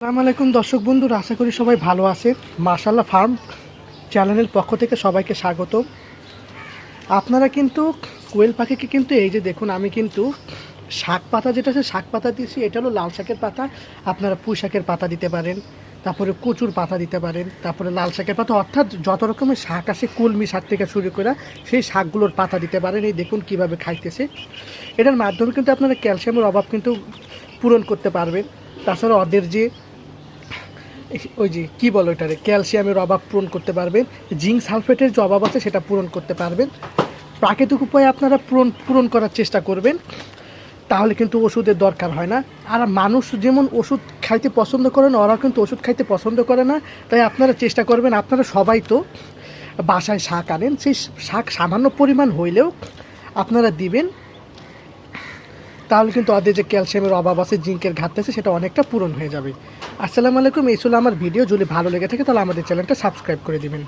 আসসালামু আলাইকুম দর্শক বন্ধুরা, আশা করি সবাই ভালো আছেন। মার্শাল্লাহ ফার্ম চ্যানেলের পক্ষ থেকে সবাইকে স্বাগত আপনারা কিন্তু কোয়েল পাখিকে কিন্তু এই যে দেখুন, আমি কিন্তু শাক পাতা যেটা আছে, শাক পাতা দিয়েছি, এটা হলো লাল শাকের পাতা। আপনারা পুঁই শাকের পাতা দিতে পারেন, তারপরে কচুর পাতা দিতে পারেন, তারপরে লাল শাকের পাতা, অর্থাৎ যত রকমের শাক আছে কলমি শাক থেকে শুরু করে সেই শাকগুলোর পাতা দিতে পারেন। এই দেখুন কীভাবে খাইতেছে। এটার মাধ্যমে কিন্তু আপনারা ক্যালসিয়ামের অভাব কিন্তু পূরণ করতে পারবেন। তাছাড়া ওদের যে ওই যে, কী বলো এটারে ক্যালসিয়ামের অভাব পূরণ করতে পারবেন, জিঙ্ক সালফেটের যে অভাব আছে সেটা পূরণ করতে পারবেন। প্রাকৃতিক উপায়ে আপনারা পূরণ পূরণ করার চেষ্টা করবেন, তাহলে কিন্তু ওষুধের দরকার হয় না। আর মানুষ যেমন ওষুধ খাইতে পছন্দ করে না ওরা কিন্তু ওষুধ খাইতে পছন্দ করে না। তাই আপনারা চেষ্টা করবেন, আপনারা সবাই তো বাসায় শাক আনেন, সেই শাক সামান্য পরিমাণ হইলেও আপনারা দিবেন। তাহলে কিন্তু ওদের যে ক্যালসিয়ামের অভাব আছে, জিঙ্কের ঘাটতি আছে, সেটা অনেকটা পূরণ হয়ে যাবে। আসসালামু আলাইকুম, এই ছিল আমার ভিডিও। যদি ভালো লেগে থাকে, তাহলে আমাদের চ্যানেলটা সাবস্ক্রাইব করে দিবেন।